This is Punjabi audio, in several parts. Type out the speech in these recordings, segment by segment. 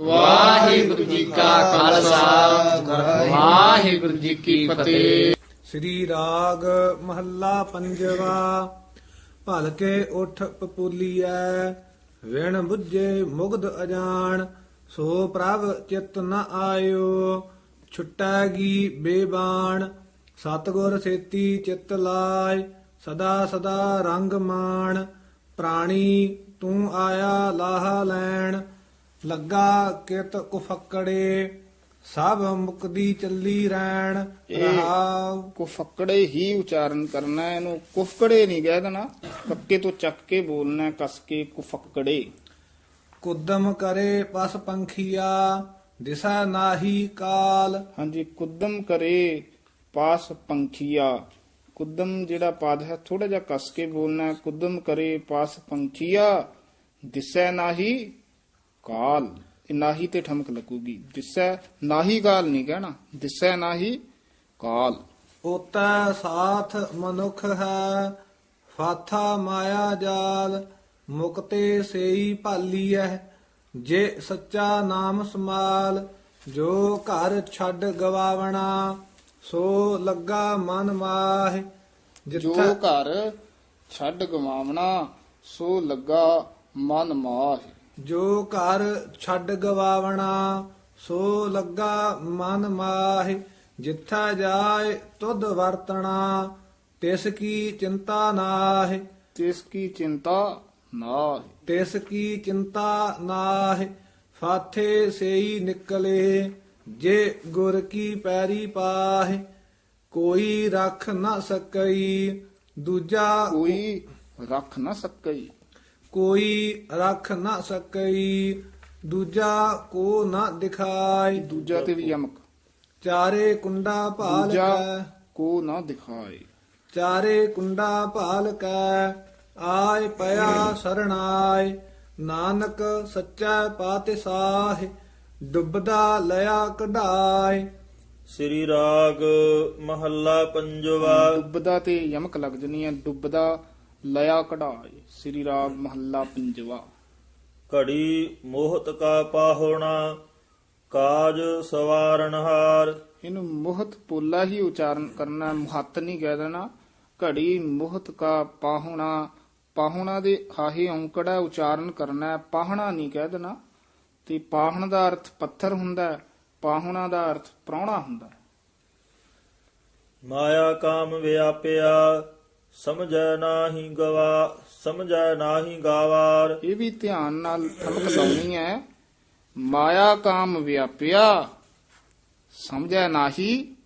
ਵਾਹਿਗੁਰੂ ਜੀ ਕਾ ਖਾਲਸਾ। ਵਾਹਿਗੁਰੂ ਜੀ ਕੀ ਫਤਿਹ। ਸ੍ਰੀ ਰਾਗ ਮਹੱਲਾ ਪੰਜਵਾ ਭਲਕੇ ਉਠ ਪਪੂਲੀਐ, ਵਿਣ ਬੁੱਝੇ ਮੁਗਧ ਅਜਾਣ, ਸੋ ਪ੍ਰਭ ਚਿਤ ਨ ਆਇਓ ਛੁਟੈਗੀ ਬੇਬਾਨ ਸਤਗੁਰ ਸੇਤੀ ਚਿਤ ਲਾਇ, ਸਦਾ ਸਦਾ ਰੰਗ ਮਾਣ, ਪ੍ਰਾਣੀ ਤੂੰ ਆਇਆ ਲਾਹਾ ਲੈਣ ਲੱਗਾ ਕਿਤ ਕੁਫਕੜੇ ਸਭ ਮੁਕਦੀ ਚੱਲੀ ਰਹਿਣ ਰਹਾਉ। ਕੁਫਕੜੇ ਹੀ ਉਚਾਰਨ ਕਰਨਾ ਹੈ, ਇਹਨੂੰ ਕੁਫਕੜੇ ਨਹੀਂ ਕਹਿ ਦੇਣਾ। ਕੱਕੇ ਤੋਂ ਚੱਕ ਕੇ ਬੋਲਣਾ ਕਸ ਕੇ ਕੁਫਕੜੇ। ਕੁਦਮ ਕਰੇ ਪਸ ਪੰਖੀਆ ਦਿਸਾ ਨਾਹੀ ਕਾਲ। ਹਾਂਜੀ ਕੁਦਮ ਕਰੇ ਪਾਸ ਪੰਖੀਆ। ਕੁਦਮ ਜਿਹੜਾ ਪਦ ਹੈ ਥੋੜਾ ਜਿਹਾ ਕਸ ਕੇ ਬੋਲਣਾ ਕੁਦਮ ਕਰੇ ਪਾਸ ਪੰਖੀਆ ਦਿਸੈ ਨਾਹੀ ਕਾਲ ਇਹ ਨਾਹੀ ਤੇ ਠਮਕ ਲੱਗੂਗੀ। ਦਿਸੈ ਨਾਹੀ ਕਾਲ ਨਹੀਂ ਕਹਿਣਾ ਦਿਸੈ ਨਾਹੀ ਕਾਲ। ਉਤੈ ਸਾਥ ਮਨੁਖ ਹੈ ਫਾਥਾ ਮਾਇਆ ਜਾਲ ਮੁਕਤੇ ਸੇਈ ਭਾਲੀਐ ਜੇ ਸੱਚਾ ਨਾਮ ਸਮਾਲ ਜੋ ਘਰ ਛੱਡ ਗਵਾਵਣਾ ਸੋ ਲੱਗਾ ਮਨ ਮਾਹਿ। ਜੋ ਘਰ ਛੱਡ ਗਵਾਵਣਾ ਸੋ ਲੱਗਾ ਮਨ ਮਾਹ। ਜੋ ਘਰ ਛੱਡ ਗਵਾਵਣਾ ਸੋ ਲੱਗਾ ਮਨ ਮਾਹਿ ਜਿੱਥਾ ਜਾਏ ਤੁਧ ਵਰਤਣਾ ਤਿਸ ਕੀ ਚਿੰਤਾ ਨਾਹਿ। ਤਿਸ ਕੀ ਚਿੰਤਾ ਨਾ ਤਿਸ ਕੀ ਚਿੰਤਾ ਨਾਹਿ ਫਾਥੇ ਸੇਈ ਨਿਕਲੇ ਜੇ ਗੁਰ ਕੀ ਪੈਰੀ ਪਾਹਿ। ਕੋਈ ਰੱਖ ਨਾ ਸਕਈ ਦੂਜਾ ਕੋਈ ਰੱਖ ਨਾ ਸਕਈ। ਕੋਈ ਰੱਖ ਨਾ ਸਕਈ ਦੂਜਾ ਕੋ ਨਾ ਦਿਖਾਈ। ਦੂਜਾ ਤੇ ਵੀ ਯਮਕ। ਚਾਰੇ ਕੁੰਡਾ ਭਾਲ ਕੈ। ਕੋ ਨਾ ਦਿਖਾਏ ਚਾਰੇ ਕੁੰਡਾ ਭਾਲ ਕੈ ਆਏ ਪਿਆ ਸਰਣਾਏ। ਨਾਨਕ ਸੱਚਾ ਪਾਤਿ ਸਾਹ ਡੁੱਬਦਾ ਲਿਆ ਕਢਾਏ। ਸ੍ਰੀ ਰਾਗ ਮਹੱਲਾ ਪੰਜਵਾ। ਡੁੱਬਦਾ ਤੇ ਯਮਕ ਲੱਗ ਜਣੀ ਹੈ ਡੁੱਬਦਾ ਲਿਆ ਕਢਾਏ ਸ੍ਰੀ ਰਾਗ ਮਹੱਲਾ ਪੰਜਵਾ। ਘੜੀ ਮੋਹਤ ਕਾ ਪਾਹੁਣਾ ਕਾਜ ਸਵਾਰਨਹਾਰ ਇਹਨੂੰ ਮੁਹਤ ਪੋਲਾ ਹੀ ਉਚਾਰਨ ਕਰਨਾ ਮੁਹੱਤ ਨਹੀਂ ਕਹਿ ਦੇਣਾ। ਘੜੀ ਮੁਹਤ ਕਾ ਪਾਹੁਣਾ ਪਾਹੁਣਾ ਦੇ ਹਾਹੇ ਔਂਕੜਾ ਉਚਾਰਨ ਕਰਨਾ ਪਾਹਣਾ ਨਹੀਂ ਕਹਿ ਦੇਣਾ। ਤੇ ਪਾਹਣ ਦਾ ਅਰਥ ਪੱਥਰ ਹੁੰਦਾ ਪਾਹੁਣਾ ਦਾ ਅਰਥ ਪ੍ਰਾਹੁਣਾ ਹੁੰਦਾ। ਮਾਇਆ ਕਾਮ ਵਿਆਪਿਆ ਸਮਝੈ ਨਾਹੀ ਗਵਾ, ਸਮਝੈ ਨਾਹੀ ਗਾਵਾਰ। ਇਹ ਵੀ ਧਿਆਨ ਨਾਲ ਠਮਕ ਲਾਉਣੀ ਹੈ। ਮਾਇਆ ਕਾਮ ਵਿਆਪਿਆ, ਸਮਝੈ ਨਾਹੀ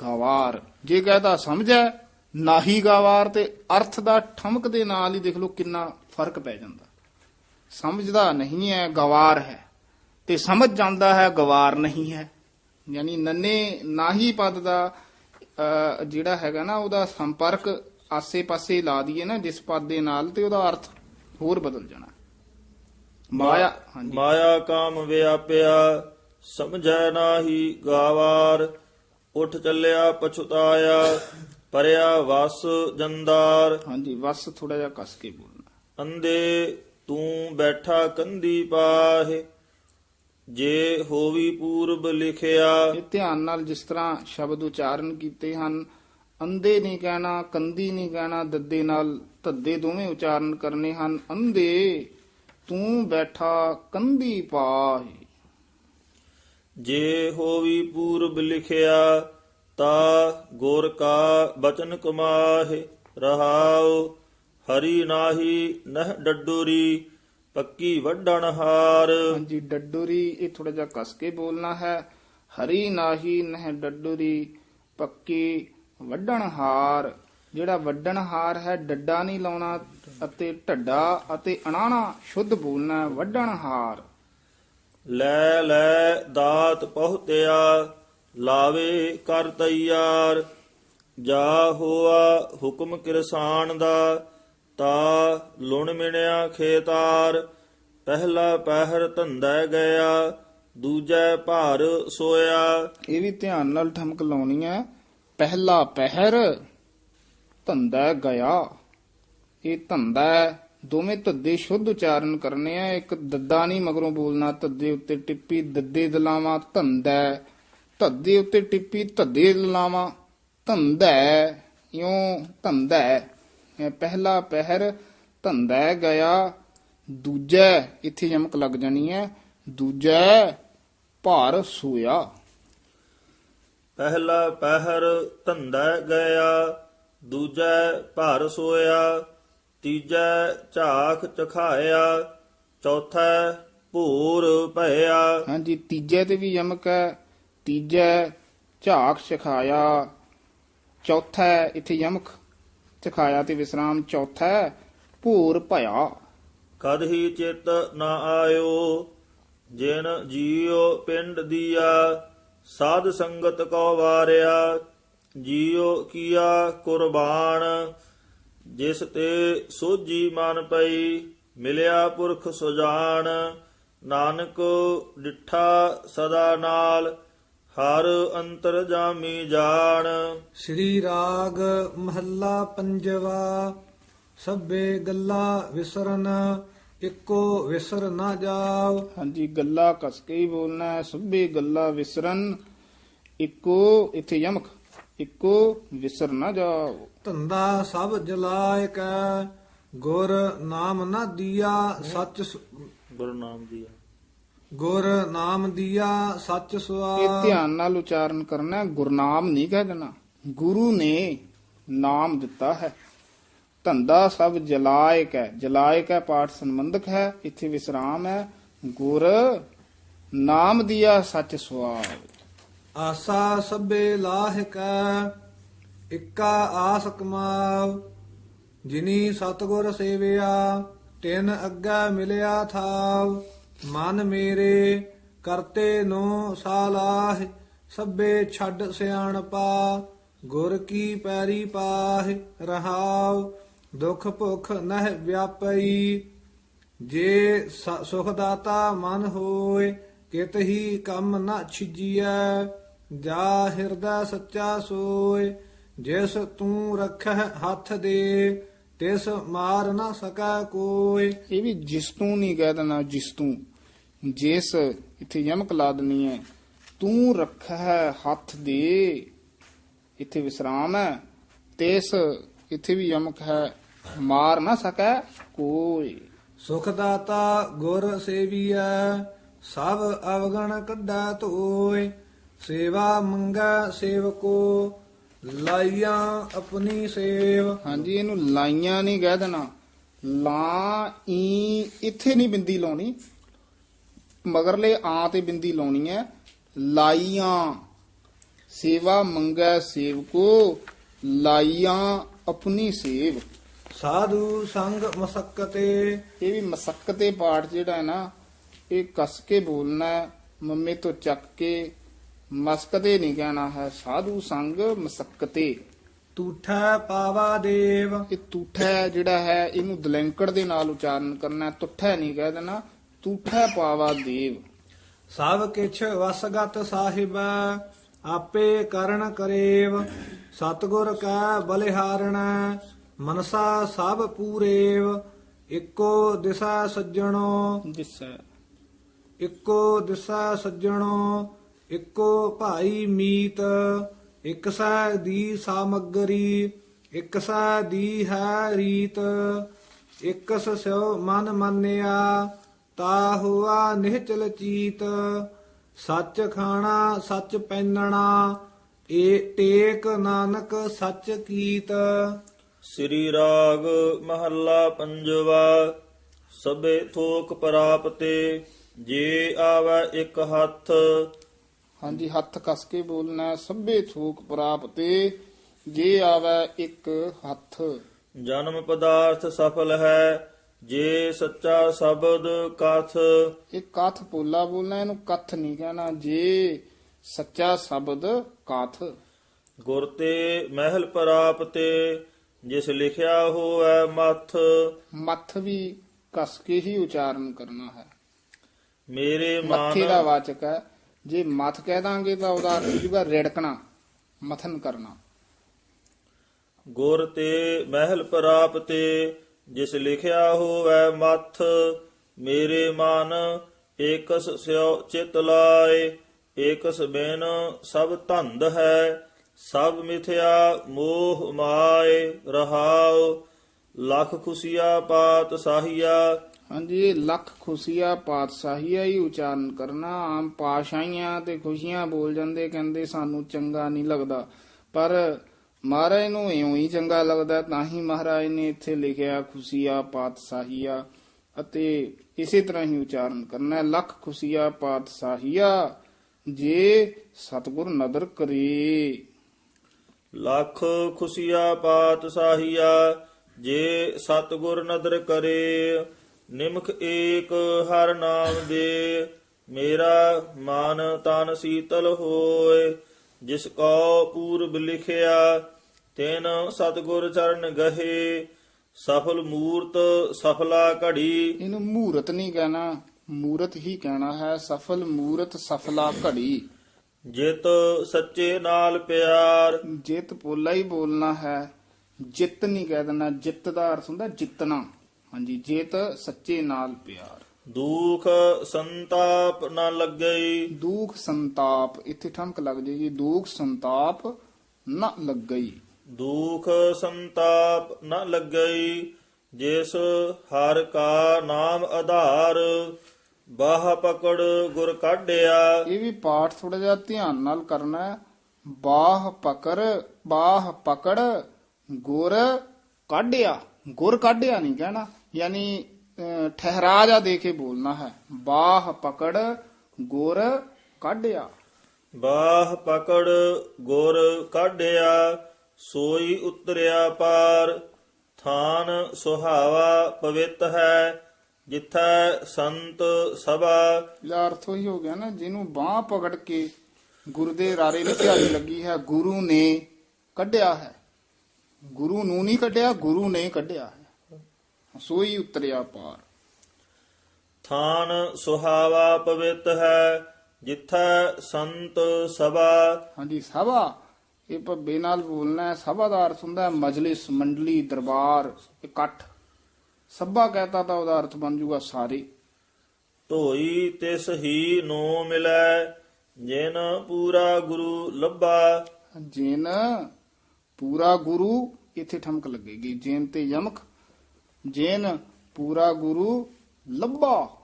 ਗਵਾਰ। ਜੇ ਕਹਦਾ ਸਮਝੈ ਨਾਹੀ ਗਵਾਰ ਤੇ ਅਰਥ ਦਾ ਠਮਕ ਦੇ ਨਾਲ ਹੀ ਦੇਖ ਲਓ ਕਿੰਨਾ ਫ਼ਰਕ ਪੈ ਜਾਂਦਾ। ਸਮਝਦਾ ਨਹੀਂ ਹੈ, ਗਵਾਰ ਹੈ। ਤੇ ਸਮਝ ਜਾਂਦਾ ਹੈ, ਗਵਾਰ ਨਹੀਂ ਹੈ। ਯਾਨੀ ਨੰਨੇ ਨਾਹੀ ਪਦ ਦਾ ਜਿਹੜਾ ਹੈਗਾ ਨਾ, ਉਹਦਾ ਸੰਪਰਕ ਆਸੇ-ਪਾਸੇ ਲਾ ਦਈਏ ਨਾ ਜਿਸ ਪਦ ਦੇ ਨਾਲ ਤੇ ਉਹਦਾ ਅਰਥ ਹੋਰ ਬਦਲ ਜਾਣਾ। ਮਾਇਆ ਹਾਂਜੀ। ਮਾਇਆ ਕਾਮ ਵਿਆਪਿਆ ਸਮਝੈ ਨਾਹੀ ਗਾਵਾਰ ਉਠ ਚੱਲਿਆ ਪਛੁਤਾਇਆ ਪਰਿਆ ਵਸ ਜੰਦਾਰ। ਹਾਂਜੀ ਬਸ ਥੋੜਾ ਜਿਹਾ ਕਸ ਕੇ ਬੋਲਣਾ। ਅੰਦੇ ਤੂੰ ਬੈਠਾ ਕੰਦੀ ਪਾਹੇ ਜੇ ਹੋਵੀ ਪੂਰਬ ਲਿਖਿਆ। ਇਹ ਧਿਆਨ ਨਾਲ ਜਿਸ ਤਰ੍ਹਾਂ ਸ਼ਬਦ ਉਚਾਰਨ ਕੀਤੇ ਹਨ ਅੰਧੇ ਨਹੀਂ ਕਹਿਣਾ ਕੰਦੀ ਨਹੀਂ ਕਹਿਣਾ ਦੱਦੇ ਨਾਲ ਧੱਦੇ ਦੋਵੇਂ ਉਚਾਰਨ ਕਰਨੇ ਹਨ। ਅੰਧੇ ਤੂੰ ਬੈਠਾ ਕੰਦੀ ਪਾਹੀ। ਜੇ ਹੋਵੀ ਪੂਰਬ ਲਿਖਿਆ ਤਾ ਗੁਰ ਕਾ ਬਚਨ ਕਮਾਹੇ। ਰਹਾਉ ਹਰੀ ਨਾਹੀ ਨਹ ਡੱਡੂਰੀ ਪੱਕੀ ਵੱਡਣ ਹਾਰ। ਹਾਂਜੀ ਡੱਡੂਰੀ ਇਹ ਥੋੜਾ ਜਿਹਾ ਕਸ ਕੇ ਬੋਲਣਾ ਹੈ। ਹਰੀ ਨਾਹੀ ਨਹਿ ਡੱਡੂਰੀ ਪੱਕੀ ਵੱਡਣ ਹਾਰ ਜਿਹੜਾ ਵੱਡਣ ਹਾਰ ਹੈ ਡੱਡਾ ਨਹੀਂ ਲਾਉਣਾ ਅਤੇ ਢੱਡਾ ਅਤੇ ਅਣਾਣਾ ਸ਼ੁੱਧ ਬੋਲਣਾ ਹੈ, ਵੱਡਣ ਹਾਰ। ਲੈ ਲੈ ਦਾਤ ਪਹੁਤਿਆ ਲਾਵੇ ਕਰ ਤਈਆਰ ਜਾ ਹੋਆ ਹੁਕਮ ਕਿਰਸਾਨ ਦਾ ਤਾ ਲੁਣ ਮਿਣਿਆ ਖੇਤਾਰ। ਪਹਿਲਾ ਪਹਿਰ ਧੰਦਾ ਗਿਆ ਦੂਜੈ ਭਾਰ ਸੋਇਆ। ਇਹ ਵੀ ਧਿਆਨ ਨਾਲ ਠਮਕ ਲਾਉਣੀ ਹੈ। ਪਹਿਲਾ ਪਹਿਰ ਧੰਦਾ ਗਿਆ। ਇਹ ਧੰਦਾ ਦੋਵੇਂ ਧੱਦੇ ਸ਼ੁੱਧ ਉਚਾਰਨ ਕਰਨੇ ਆ। ਇੱਕ ਦੱਦਾ ਨਹੀਂ ਮਗਰੋਂ ਬੋਲਣਾ, ਧੱਦੇ ਉੱਤੇ ਟਿੱਪੀ ਦੱਦੇ ਦਲਾਵਾਂ, ਧੰਦਾ ਧੱਦੇ ਉੱਤੇ ਟਿੱਪੀ ਧੱਦੇ ਦਲਾਵਾਂ, ਧੰਦਾ ਇਉਂ ਧੰਦਾ ਇਹ ਪਹਿਲਾ ਪਹਿਰ ਧੰਦਾ ਗਿਆ। ਦੂਜਾ, ਇੱਥੇ ਯਮਕ ਲੱਗ ਜਾਣੀ ਹੈ। ਦੂਜਾ, ਭਾਰ ਸੋਇਆ। ਪਹਿਲਾ ਪਹਿਰ ਧੰਦਾ ਗਿਆ ਦੂਜਾ ਭਰ ਸੋਇਆ ਤੀਜਾ ਝਾਖ ਚਖਾਇਆ ਚੌਥਾ ਭੂਰ ਭਇਆ। ਹਾਂਜੀ ਤੀਜੇ ਤੇ ਵੀ ਯਮਕ ਹੈ ਤੀਜਾ ਝਾਕ ਸਿਖਾਇਆ ਚੌਥਾ ਇੱਥੇ ਯਮਕ ਸਿਖਾਇਆ ਤੇ ਵਿਸਰਾਮ ਚੌਥਾ ਭੂਰ ਭਇਆ। ਕਦ ਹੀ ਚਿਤ ਨ ਆਇਓ ਜਿਨ ਜੀਉ ਪਿੰਡ ਦੀਆ ਸਾਧ ਸੰਗਤ ਕੋ ਵਾਰਿਆ, ਜੀਉ ਕੀਆ ਕੁਰਬਾਨ। ਜਿਸ ਤੇ ਸੋਜੀ ਮਨ ਪਈ, ਮਿਲਿਆ ਪੁਰਖ ਸੁਜਾਨ। ਨਾਨਕ ਡਿਠਾ ਸਦਾ ਨਾਲ, ਹਰ ਅੰਤਰ ਜਾਮੀ ਜਾਣ ਸ੍ਰੀ ਰਾਗ ਮਹੱਲਾ ਪੰਜਵਾ, ਸਭੇ ਗੱਲਾ ਵਿਸਰਨ। ਇੱਕੋ ਵਿਸਰ ਨਾ ਜਾਓ। ਹਾਂਜੀ ਗੱਲਾਂ ਕਸ ਕੇ ਹੀ ਬੋਲਣਾ ਹੈ ਸਭੇ ਗੱਲਾਂ ਵਿਸਰਨ। ਇੱਕੋ ਇੱਥੇ ਯਮਕ ਇੱਕੋ ਵਿਸਰ ਨਾ ਜਾਓ। ਧੰਦਾ ਸਭ ਜਲਾਇ ਕੈ ਗੁਰ ਨਾਮ ਨਾ ਦੀਆ ਸੱਚ ਗੁਰੂ ਨਾਮ ਦੀ ਗੁਰ ਨਾਮ ਦੀਆ ਸੱਚ ਇਹ ਸੁਆ ਧਿਆਨ ਨਾਲ ਉਚਾਰਨ ਕਰਨਾ ਹੈ, ਗੁਰਨਾਮ ਨਹੀਂ ਕਹਿ ਦੇਣਾ। ਗੁਰੂ ਨੇ ਨਾਮ ਦਿੱਤਾ ਹੈ। ਧੰਦਾ ਸਭ ਜਲਾਇਕ ਹੈ। ਜਲਾਇਕ ਹੈ, ਪਾਠ ਸੰਬੰਧਕ ਹੈ, ਇੱਥੇ ਵਿਸਰਾਮ ਹੈ। ਗੁਰ ਨਾਮ ਦਿਆ ਸੱਚ ਸੁਆਲ। ਆਸਾ ਸਭੇ ਲਾਹ ਕੈ ਆਸ ਕਮਾਵ ਜਿਨੀ ਸਤਗੁਰ ਸੇਵਿਆ, ਤਿਨ ਅੱਗਾ ਮਿਲਿਆ ਥਾਵ। ਮਨ ਮੇਰੇ, ਕਰਤੇ ਨੋ ਸਾਲਾਹ। ਸਭੇ ਛੱਡ ਸਿਆਣਪਾ, ਗੁਰ ਕੀ ਪੈਰੀ ਪਾਹ ਰਹਾਵ। ਦੁਖ ਭੁਖ ਨਹਿ ਵਿਆਪਈ, ਜੇ ਸ- ਸੁਖ ਦਾਤਾ ਮਨ ਹੋਏ, ਕਿਤ ਹੀ ਕੰਮ ਨਾ ਛਿਜੀਐ, ਜਾ ਹਿਰਦਾ ਸੱਚਾ ਸੋਏ, ਜਿਸ ਤੂੰ ਰੱਖੈ ਹੱਥ ਦੇ, ਤਿਸ ਮਾਰ ਨਾ ਸਕੈ ਕੋਏ। ਇਹ ਵੀ ਜਿਸ ਤੂੰ ਨਹੀਂ ਕਹਿ ਦੇਣਾ, ਜਿਸ ਤੂੰ। ਜਿਸ ਇੱਥੇ ਯਮਕ ਲਾ ਦੇਣੀ ਹੈ, ਤੂੰ ਰੱਖੈ ਹੱਥ ਦੇ, ਇੱਥੇ ਵਿਸਰਾਮ ਹੈ, ਤੇਸ ਇੱਥੇ ਵੀ ਯਮਕ ਹੈ। ਮਾਰ ਨਾ ਸਕੈ ਕੋਈ। ਸੁਖ ਦਾਤਾ ਗੁਰ ਸੇਵੀਐ ਸਭ ਅਵਗਣ ਕੱਢਾ ਧੋਏ ਸੇਵਾ ਮੰਗੈ ਸੇਵਕੋ ਲਾਈਆਂ ਆਪਣੀ ਸੇਵ। ਹਾਂਜੀ ਇਹਨੂੰ ਲਾਈਆਂ ਨਹੀਂ ਕਹਿ ਦੇਣਾ। ਲਾ ਈ ਇੱਥੇ ਨਹੀਂ ਬਿੰਦੀ ਲਾਉਣੀ। ਮਗਰਲੇ ਆ ਤੇ ਬਿੰਦੀ ਲਾਉਣੀ ਹੈ ਲਾਈਆਂ ਸੇਵਾ ਮੰਗੈ ਸੇਵਕੋ ਲਾਈਆਂ ਆਪਣੀ ਸੇਵ। ਸਾਧੂ ਸੰਗ ਮਸਕਤੇ। ਇਹ ਵੀ ਮਸਕਤੇ ਪਾਠ ਜਿਹੜਾ ਹੈ ਨਾ ਇਹ ਕਸ ਕੇ ਬੋਲਣਾ ਹੈ, ਮੰਮੇ ਤੋਂ ਚੱਕ ਕੇ। ਮਸਕਤੇ ਨਹੀਂ ਕਹਿਣਾ ਹੈ ਸਾਧੂ ਸੰਗ ਮਸਕਤੇ। ਤੂਠੈ ਪਾਵਾ ਦੇਵ। ਇਹ ਤੂਠਾ ਜਿਹੜਾ ਹੈ ਇਹਨੂੰ ਦਲੈਂਕੜ ਦੇ ਨਾਲ ਉਚਾਰਨ ਕਰਨਾ ਹੈ, ਤੁੱਠਾ ਨਹੀਂ ਕਹਿ ਦੇਣਾ ਤੂਠਾ ਪਾਵਾ ਦੇਵ। ਸਭ ਕਿਛ ਵਸਗਤ ਸਾਹਿਬ ਆਪੇ ਕਰਨ ਕਰੇਵ। ਸਤਗੁਰ ਕੈ ਬਲਿਹਾਰਣ ਮਨਸਾ ਸਭ ਪੂਰੇਵ ਇੱਕੋ ਦਿਸਾ ਸੱਜਣੋ। ਜਿਸ ਇੱਕੋ ਦਿਸਾ ਸੱਜਣੋ ਇੱਕੋ ਭਾਈ ਮੀਤ ਇੱਕ ਸੈ ਦੀ ਸਾਮਗਰੀ ਇੱਕ ਸੈ ਦੀ ਹੈ ਰੀਤ। ਇੱਕ ਸਿਓ ਮਨ ਮੰਨਿਆ ਤਾ ਹੁਆ ਨਿਹਚਲ ਚੀਤ। ਸੱਚ ਖਾਣਾ ਸੱਚ ਪੈਨਣਾ ਏ ਟੇਕ ਨਾਨਕ ਸੱਚ ਕੀਤ। ਸ੍ਰੀ ਰਾਗ ਮਹੱਲਾ ਪੰਜਵਾ ਸਭੇ ਥੋਕ ਪ੍ਰਾਪਤੇ ਜੇ ਆਵੈ ਇੱਕ ਹੱਥ। ਹਾਂਜੀ ਹੱਥ ਕਸ ਕੇ ਬੋਲਣਾ ਸਭੇ ਥੂਕ ਪ੍ਰਾਪਤੇ ਜੇ ਆਵੇ ਇੱਕ ਹੱਥ। ਜਨਮ ਪਦਾਰਥ ਸਫਲ ਹੈ ਜੇ ਸੱਚਾ ਸ਼ਬਦ ਕਥ। ਇਹ ਕਥ ਪੋਲਾ ਬੋਲਣਾ ਇਹਨੂੰ ਕਥ ਨਹੀਂ ਕਹਿਣਾ ਜੇ ਸੱਚਾ ਸ਼ਬਦ ਕਥ। ਗੁਰ ਤੇ ਮਹਿਲ ਪ੍ਰਾਪਤੇ ਜਿਸ ਲਿਖਿਆ ਹੋਵੇ ਮਥ ਮੱਥ ਵੀ ਕਸ ਕੇ ਹੀ ਉਚਾਰਨ ਕਰਨਾ ਹੈ। ਮੇਰੇ ਮੱਥੇ ਦਾ ਮਨ ਵਾਚਕ ਹੈ ਜੇ ਮੱਥ ਕਹਿ ਦਾਂਗੇ ਤਾਂ ਉਹਦਾ ਅਰਥ ਜੂਗਾ ਰਿੜਕਣਾ ਮਥਨ ਕਰਨਾ। ਗੁਰ ਤੇ ਮਹਿਲ ਪ੍ਰਾਪਤੇ ਜਿਸ ਲਿਖਿਆ ਹੋਵੇ ਮੱਥ ਮੇਰੇ ਮਨ ਏਕਸ ਸਿਉ ਚਿਤ ਲਾਏ ਏਕਸ ਬਿਨ ਸਭ ਧੰਦ ਹੈ ਸਭ ਮਿਥਿਆ ਮੋਹ ਮਾਏ ਰਹਾਉ ਲਖ ਖੁਸ਼ੀਆ ਪਾਤ ਸਾਹੀਆ। ਹਾਂਜੀ ਇਹ ਲੱਖ ਖੁਸ਼ੀਆ ਪਾਤਸ਼ਾਹੀਆ ਹੀ ਉਚਾਰਨ ਕਰਨਾ। ਆਮ ਪਾਸ਼ਾਈਆਂ ਤੇ ਖੁਸ਼ੀਆਂ ਬੋਲ ਜਾਂਦੇ ਕਹਿੰਦੇ ਸਾਨੂੰ ਚੰਗਾ ਨਹੀਂ ਲੱਗਦਾ। ਪਰ ਮਹਾਰਾਜ ਨੂੰ ਇਉਂ ਹੀ ਚੰਗਾ ਲੱਗਦਾ ਤਾਂ ਹੀ ਮਹਾਰਾਜ ਨੇ ਇੱਥੇ ਲਿਖਿਆ ਖੁਸ਼ੀਆ ਪਾਤਸ਼ਾਹੀਆ ਅਤੇ ਇਸੇ ਤਰ੍ਹਾਂ ਹੀ ਉਚਾਰਨ ਕਰਨਾ ਹੈ, ਲੱਖ ਖੁਸ਼ੀਆ ਪਾਤਸ਼ਾਹੀਆ ਜੇ ਸਤਿਗੁਰ ਨਦਰ ਕਰੇ। ਲੱਖ ਖੁਸ਼ੀਆ ਪਾਤ ਸਾਹੀਆ, ਜੇ ਸਤਿਗੁਰ ਨਦਰ ਕਰੇ, ਨਿਮਖ ਏਕ ਹਰ ਨਾਮ ਦੇ। ਮੇਰਾ ਮਨ ਤਨ ਸੀਤਲ ਹੋਏ, ਜਿਸ ਕੋ ਪੂਰਬ ਲਿਖਿਆ, ਤੈਨ ਸਤਿਗੁਰ ਚਰਨ ਗਹੇ। ਸਫਲ ਮੂਰਤ ਸਫਲਾ ਘੜੀ। ਇਹਨੂੰ ਮੂਰਤ ਨਹੀਂ ਕਹਿਣਾ, ਮੂਰਤ ਹੀ ਕਹਿਣਾ ਹੈ, ਸਫਲ ਮੂਰਤ ਸਫਲਾ ਘੜੀ। ਜਿਤ ਸੱਚੇ ਨਾਲ ਪਿਆਰ। ਜਿੱਤ ਪੋਲਾ ਹੀ ਬੋਲਣਾ ਹੈ। ਜਿੱਤ ਨਹੀਂ ਕਹਿ ਦੇਣਾ ਜਿੱਤ ਦਾ ਅਰਥ ਹੁੰਦਾ ਜਿੱਤਣਾ। ਹਾਂਜੀ ਜਿੱਤ ਸੱਚੇ ਨਾਲ ਪਿਆਰ। ਦੁਖ ਸੰਤਾਪ ਨਾ ਲੱਗਈ। ਦੁਖ ਸੰਤਾਪ ਇੱਥੇ ਠਮਕ ਲੱਗ ਜਾਏਗੀ। ਦੁਖ ਸੰਤਾਪ ਨਾ ਲੱਗਈ। ਦੁਖ ਸੰਤਾਪ ਨ ਲੱਗਈ ਜਿਸ ਹਰ ਕਾ ਨਾਮ ਆਧਾਰ ਬਾਹ ਪਕੜ ਗੁਰ ਕਾਢਿਆ। ਇਹ ਵੀ ਪਾਠ ਥੋੜਾ ਜਿਹਾ ਧਿਆਨ ਨਾਲ ਕਰਨਾ ਹੈ। ਬਾਹ ਪਕੜ ਬਾਹ ਪਕੜ ਗੁਰ ਕਾਢਿਆ। ਗੁਰ ਕਾਢਿਆ ਨਹੀਂ ਕਹਿਣਾ। ਯਾਨੀ ਠਹਿਰਾ ਜਾ ਦੇ ਕੇ ਬੋਲਣਾ ਹੈ। ਬਾਹ ਪਕੜ ਗੁਰ ਕਾਢਿਆ। ਬਾਹ ਪਕੜ ਗੁਰ ਕਾਢਿਆ ਸੋਈ ਉਤਰਿਆ ਪਾਰ। ਥਾਨ ਸੁਹਾਵਾ ਪਵਿੱਤ ਹੈ। ਜਿੱਥੈ ਸੰਤ ਸਭਾ ਇਹਦਾ ਅਰਥ ਹੀ ਹੋ ਗਿਆ ਨਾ ਜਿਹਨੂੰ ਬਾਹ ਪਕੜ ਕੇ ਗੁਰੂ ਦੇ ਰਾਰੇ ਨੂੰ ਝਾੜੀ ਲੱਗੀ ਹੈ ਗੁਰੂ ਨੇ ਕੱਢਿਆ ਹੈ। ਗੁਰੂ ਨੂੰ ਨਹੀਂ ਕੱਢਿਆ ਗੁਰੂ ਨੇ ਕੱਢਿਆ ਹੈ। ਸੋਈ ਉਤਰਿਆ ਪਾਰ। ਥਾਨ ਸੁਹਾਵਾ ਪਵਿੱਤ ਹੈ ਜਿੱਥੈ ਸੰਤ ਸਭਾ ਹਾਂਜੀ ਸਭਾ। ਇਹ ਭੱਬੇ ਨਾਲ ਬੋਲਣਾ ਹੈ ਸਭਾ ਦਾ ਅਰਥ ਹੁੰਦਾ ਹੈ ਮਜਲਿਸ ਮੰਡਲੀ ਦਰਬਾਰ ਇਕੱਠ। ਸਭਾ ਕਹਤਾ ਤਾਂ ਉਹਦਾ ਅਰਥ ਬਣ ਜਾਊਗਾ ਸਾਰੇ। ਢੋਈ ਤਿਸ ਹੀ ਨੋ ਮਿਲੈ ਜਿਨ ਪੂਰਾ ਗੁਰੂ ਲੱਭਾ। ਜਿਨ ਪੂਰਾ ਗੁਰੂ ਇੱਥੇ ਠਮਕ ਲੱਗੇਗੀ। ਜੇਨ ਤੇ ਯਮਕ ਜੇਨ ਪੂਰਾ ਗੁਰੂ ਲੱਭਾ।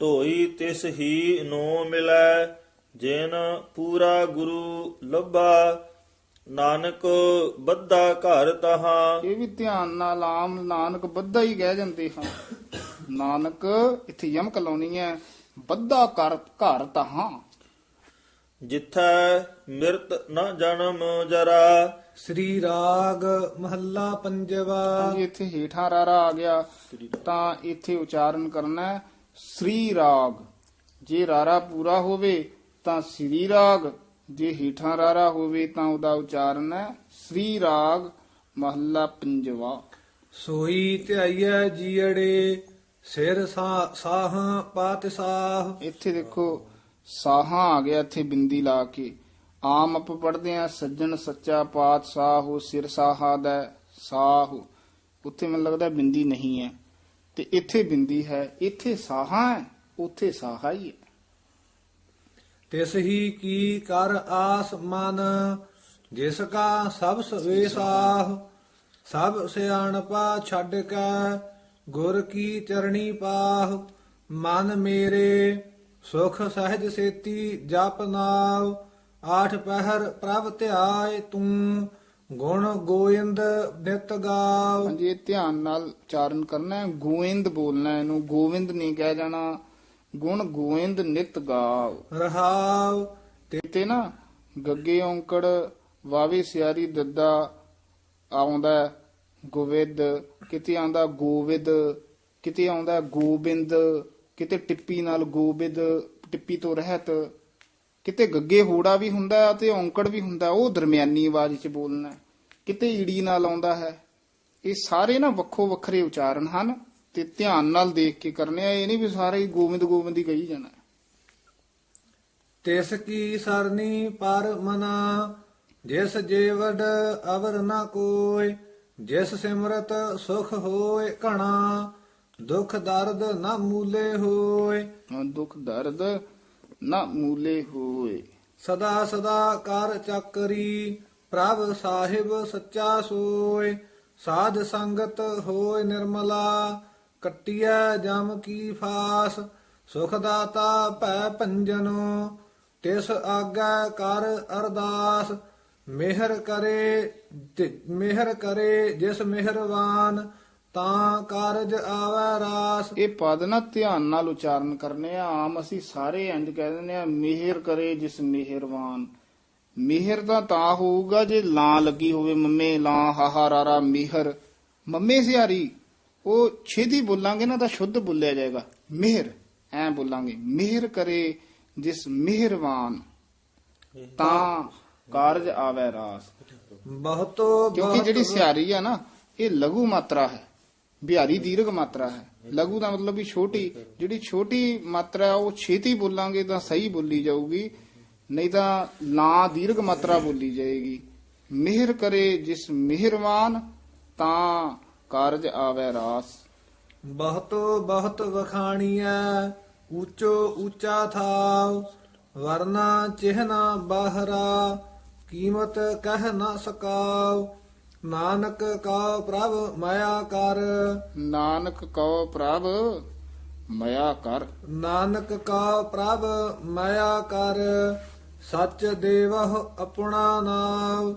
ਢੋਈ ਤਿਸ ਹੀ ਨੋ ਮਿਲੈ ਜਿਨ ਪੂਰਾ ਗੁਰੂ ਲੱਭਾ। ਨਾਨਕ ਬੱਧਾ ਘਰ ਤਹਾਂ। ਇਹ ਵੀ ਧਿਆਨ ਨਾਲ ਆਮ ਨਾਨਕ ਬੱਧਾ ਹੀ ਕਹਿ ਜਾਂਦੇ ਹਨ ਨਾਨਕ ਇੱਥੇ ਯਮਕ ਲਾਉਣੀ ਹੈ ਬੱਧਾ ਕਰ ਘਰ ਤਹਾਂ। ਜਿੱਥੈ ਮਿਰਤ ਨ ਜਨਮ ਜਰਾ ਸ੍ਰੀ ਰਾਗ ਮਹੱਲਾ ਪੰਜਵਾ। ਹਾਂਜੀ ਇੱਥੇ ਹੇਠਾਂ ਰਾਰਾ ਆ ਗਿਆ। ਤਾਂ ਇੱਥੇ ਉਚਾਰਨ ਕਰਨਾ ਹੈ ਸ੍ਰੀ ਰਾਗ। ਜੇ ਰਾਰਾ ਪੂਰਾ ਹੋਵੇ ਤਾਂ ਸ੍ਰੀ ਰਾਗ। ਜੇ ਹੇਠਾਂ ਰਾਰਾ ਹੋਵੇ ਤਾਂ ਉਹਦਾ ਉਚਾਰਨ ਹੈ ਸ੍ਰੀ ਰਾਗ ਮਹੱਲਾ ਪੰਜਵਾ। ਸੋਈ ਧਿਆਈਐ ਜੀੜੇ ਸਿਰ ਸਾਹ ਪਾਤ ਸਾਹ ਇੱਥੇ ਦੇਖੋ ਸਾਹਾਂ ਆ ਗਿਆ ਇੱਥੇ ਬਿੰਦੀ ਲਾ ਕੇ। ਆਮ ਆਪਾਂ ਪੜ੍ਹਦੇ ਆ ਸੱਜਣ ਸੱਚਾ ਪਾਤਸ਼ਾਹ ਹੋ ਸਿਰ ਸਾਹਾ ਦਾ ਸਾਹ। ਉੱਥੇ ਮੈਨੂੰ ਲੱਗਦਾ ਬਿੰਦੀ ਨਹੀਂ ਹੈ। ਤੇ ਇੱਥੇ ਬਿੰਦੀ ਹੈ ਇੱਥੇ ਸਾਹਾ ਹੈ ਉੱਥੇ ਸਾਹਾ ਹੀ ਹੈ। ਤਿਸ ਹੀ ਕੀ ਕਰ ਆਸ ਮਨ, ਜਿਸ ਕਾ ਸਭ ਸਵੇ ਸਾਹ ਸਭ ਸਿਆਣਪਾ ਛੱਡ ਕੇ, ਗੁਰ ਕੀ ਚਰਣੀ ਪਾਹ, ਮਨ ਮੇਰੇ ਸੁਖ ਸਹਿਜ ਸੇਤੀ ਜਪ ਨਾਉ, ਆਠ ਪਹਿਰ ਪ੍ਰਭ ਧਿਆਏ ਤੂੰ, ਗੁਣ ਗੋਇੰਦ ਨਿਤ ਗਾਵ ਹਾਂਜੀ ਧਿਆਨ ਨਾਲ ਉਚਾਰਨ ਕਰਨਾ ਹੈ, ਗੋਇੰਦ ਬੋਲਣਾ ਇਹਨੂੰ, ਗੋਵਿੰਦ ਨਹੀਂ ਕਹਿ ਜਾਣਾ। ਗੁਣ ਗੋਇੰਦ ਨਿਤ ਗਾਵ। ਰਹਾਉ ਤੇ ਨਾ ਗੱਗੇ ਔਂਕੜ ਵਾਵੇ ਸਿਆਰੀ ਦੱਦਾ ਆਉਂਦਾ ਗੋਵਿੰਦ ਕਿਤੇ ਆਉਂਦਾ ਗੋਵਿੰਦ ਕਿਤੇ ਆਉਂਦਾ ਗੋਬਿੰਦ ਕਿਤੇ ਟਿੱਪੀ ਨਾਲ ਗੋਬਿੰਦ ਟਿੱਪੀ ਤੋਂ ਰਹਿਤ। ਕਿਤੇ ਗੱਗੇ ਹੋੜਾ ਵੀ ਹੁੰਦਾ ਤੇ ਔਂਕੜ ਵੀ ਹੁੰਦਾ ਉਹ ਦਰਮਿਆਨੀ ਆਵਾਜ਼ 'ਚ ਬੋਲਣਾ। ਕਿਤੇ ਈੜੀ ਨਾਲ ਆਉਂਦਾ ਹੈ। ਇਹ ਸਾਰੇ ਨਾ ਵੱਖੋ ਵੱਖਰੇ ਉਚਾਰਨ ਹਨ। ਤੇ ਧਿਆਨ ਨਾਲ ਦੇਖ ਕੇ ਕਰਨੇ ਆ ਇਹ ਨਹੀਂ ਵੀ ਸਾਰੇ ਹੀ ਗੋਬਿੰਦ ਗੋਬਿੰਦ ਹੀ ਕਹੀ ਜਾਣਾ। ਤਿਸ ਕੀ ਸਰਨੀ ਪਰ ਮਨਾ ਜਿਸ ਜੀਵਡ ਅਵਰ ਨ ਕੋਇ ਜਿਸ ਸਿਮਰਤ ਸੁਖ ਹੋਏ ਘਣਾ ਦੁਖ ਦਰਦ ਨਾ ਮੂਲੇ ਹੋਏ ਦੁਖ ਦਰਦ ਨਾ ਮੂਲੇ ਹੋਏ ਸਦਾ ਸਦਾ ਕਰ ਚੱਕਰੀ ਪ੍ਰਭ ਸਾਹਿਬ ਸੱਚਾ ਸੋਏ ਸਾਧ ਸੰਗਤ ਹੋਏ ਨਿਰਮਲਾ। ਕੱਟਿਐ ਜਮ ਕੀ ਫਾਸ, ਸੁਖ ਦਾਤਾ ਭੈ ਭੰਜਨੋ, ਤਿਸ ਆਗਾ ਕਰ ਅਰਦਾਸ। ਮਿਹਰ ਕਰੇ ਤੇ- ਮਿਹਰ ਕਰੇ ਜਿਸ ਮਿਹਰਬਾਨ ਤਾਂ ਕਾਰਜ ਆਵੈ ਰਾਸ। ਇਹ ਪਦ ਨਾ ਧਿਆਨ ਨਾਲ ਉਚਾਰਨ ਕਰਨੇ ਆ, ਆਮ ਅਸੀਂ ਸਾਰੇ ਇੰਜ ਕਹਿ ਦਿੰਦੇ ਆ, ਮਿਹਰ ਕਰੇ ਜਿਸ ਮਿਹਰਬਾਨ ਮਿਹਰ ਤਾਂ ਤਾਂ ਹੋਊਗਾ ਜੇ ਲਾਂ ਲੱਗੀ ਹੋਵੇ ਮੰਮੇ, ਲਾਂ ਹਾਹਾ ਰਾਰਾ ਮਿਹਰ। ਮੰਮੇ ਸਿਆਰੀ ਉਹ ਛੇਦੀ ਬੋਲਾਂਗੇ ਨਾ ਤਾਂ ਸ਼ੁੱਧ ਬੋਲਿਆ ਜਾਏਗਾ। ਮਿਹਰ ਐ ਬੋਲਾਂਗੇ। ਮਿਹਰ ਕਰੇ ਜਿਸ ਮਿਹਰਬਾਨ ਤਾਂ ਕਾਰਜ ਆਵੈ ਰਾਸ। ਬਹੁਤੋ ਕਿਉਂਕਿ ਜਿਹੜੀ ਸਿਆਰੀ ਆ ਨਾ ਇਹ ਲਘੂ ਮਾਤਰਾ ਹੈ। ਬਿਹਾਰੀ ਦੀਰਘ ਮਾਤਰਾ ਹੈ। ਲਘੂ ਦਾ ਮਤਲਬ ਵੀ ਛੋਟੀ ਜਿਹੜੀ ਛੋਟੀ ਮਾਤਰਾ ਉਹ ਛੇਤੀ ਬੋਲਾਂਗੇ ਤਾਂ ਸਹੀ ਬੋਲੀ ਜਾਊਗੀ। ਨਹੀਂ ਤਾਂ ਨਾ ਦੀਰਘ ਮਾਤਰਾ ਬੋਲੀ ਜਾਏਗੀ। ਮਿਹਰ ਕਰੇ ਜਿਸ ਮਿਹਰਵਾਨ ਤਾਂ ਕਾਰਜ ਆਵੈ ਰਾਸ। ਬਹੁਤੋ ਬਹੁਤ ਵਖਾਣੀਐ ਉੱਚੋ ਉੱਚਾ ਥਾਵ ਵਰਨਾ ਚਿਹਨਾ ਬਾਹਰਾ ਕੀਮਤ ਕਹਿ ਨਾ ਸਕਾਵ ਨਾਨਕ ਕਾ ਪ੍ਰਭ ਮਾਇਆ ਕਰ। ਨਾਨਕ ਕਉ ਪ੍ਰਭ ਮਇਆ ਕਰ। ਨਾਨਕ ਕਾ ਪ੍ਰਭ ਮਾਇਆ ਕਰ। ਸੱਚ ਦੇਵਹ ਆਪਣਾ ਨਾਮ